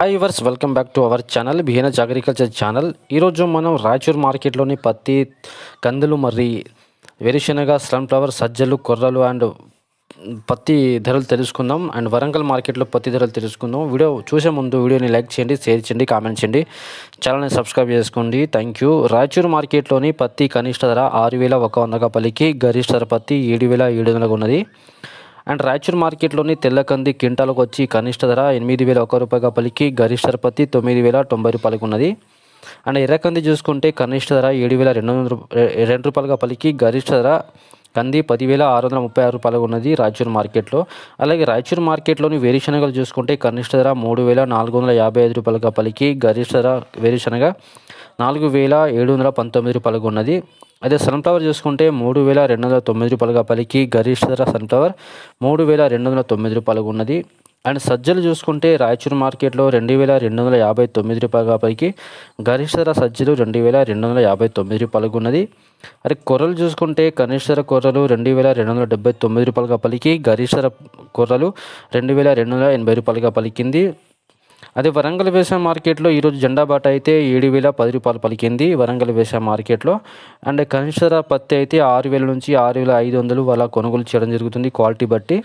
Hi verse welcome back to our channel బిహేనజ్ agriculture channel ఈరోజు మనం రాయచూర్ మార్కెట్లోని పత్తి కందులు మరి వేరుశనగ సన్ఫ్లవర్ సజ్జలు కొర్రలు అండ్ పత్తి ధరలు తెలుసుకుందాం. అండ్ వరంగల్ మార్కెట్లో పత్తి ధరలు తెలుసుకుందాం. వీడియో చూసే ముందు వీడియోని లైక్ చేయండి షేర్ చేయండి కామెంట్ చేయండి. ఛానల్ని సబ్స్క్రైబ్ చేసుకోండి. థ్యాంక్ యూ రాయచూర్ మార్కెట్లోని పత్తి కనిష్ట ధర ఆరు వేల ఒక వందగా పలికి గరిష్ట ధర పత్తి ఏడు వేల ఏడు వందలుగా ఉన్నది. అండ్ రాయచూర్ మార్కెట్లోని తెల్లకంది క్వింటాలకు వచ్చి కనిష్ట ధర ఎనిమిది వేల ఒక రూపాయగా పలికి గరిష్ట ధర పత్తి తొమ్మిది వేల తొంభై రూపాయలకు ఉన్నది. అండ్ ఎర్రకంది చూసుకుంటే కనిష్ట ధర ఏడు వేల రెండు వందల రెండు రూపాయలుగా పలికి గరిష్ట ధర కంది పదివేల ఆరు వందల ముప్పై ఆరు రూపాయలుగా ఉన్నది రాయచూర్ మార్కెట్లో. అలాగే రాయచూర్ మార్కెట్లోని వేరుశనగలు చూసుకుంటే కనిష్ట ధర మూడు వేల నాలుగు వందల యాభై ఐదు రూపాయలుగా పలికి గరిష్ట ధర వేరుశనగ నాలుగు వేల ఏడు వందల పంతొమ్మిది రూపాయలుగా ఉన్నది. అదే సన్ఫ్లవర్ చూసుకుంటే మూడు వేల రెండు వందల తొమ్మిది రూపాయలుగా పలికి గరిష్ట ధర సన్ఫ్లవర్ మూడు వేల రెండు వందల తొమ్మిది రూపాయలుగా ఉన్నది. అండ్ సజ్జలు చూసుకుంటే రాయచూర్ మార్కెట్లో రెండు వేల రెండు వందల యాభై తొమ్మిది రూపాయలుగా పలికి గరిష్ట ధర సజ్జలు రెండు వేల రెండు వందల యాభై తొమ్మిది రూపాయలుగా ఉన్నది. అదే కొర్రలు చూసుకుంటే కనిష్ట ధర కొర్రలు రెండు వేల రెండు వందల డెబ్బై తొమ్మిది రూపాయలుగా పలికి గరిష్ట ధర కొర్రలు రెండు వేల రెండు వందల ఎనభై రూపాయలుగా పలికింది అదే వరంగల్ వ్యవసాయ మార్కెట్లో ఈరోజు జెండా బాట అయితే ఏడు వేల పది రూపాయలు పలికింది. వరంగల్ వ్యవసాయ మార్కెట్లో అండ్ కనిష్ట పత్తి అయితే ఆరు వేల నుంచి ఆరు వేల ఐదు వందలు అలా కొనుగోలు చేయడం జరుగుతుంది క్వాలిటీ బట్టి.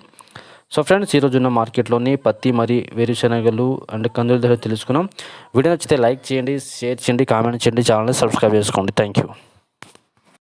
సో ఫ్రెండ్స్ ఈరోజు ఉన్న మార్కెట్లోని పత్తి మరి వేరుశనగలు అండ్ కందుల ధర తెలుసుకున్నాం. వీడియో నచ్చితే లైక్ చేయండి షేర్ చేయండి కామెంట్ చేయండి ఛానల్ని సబ్స్క్రైబ్ చేసుకోండి. Thank you.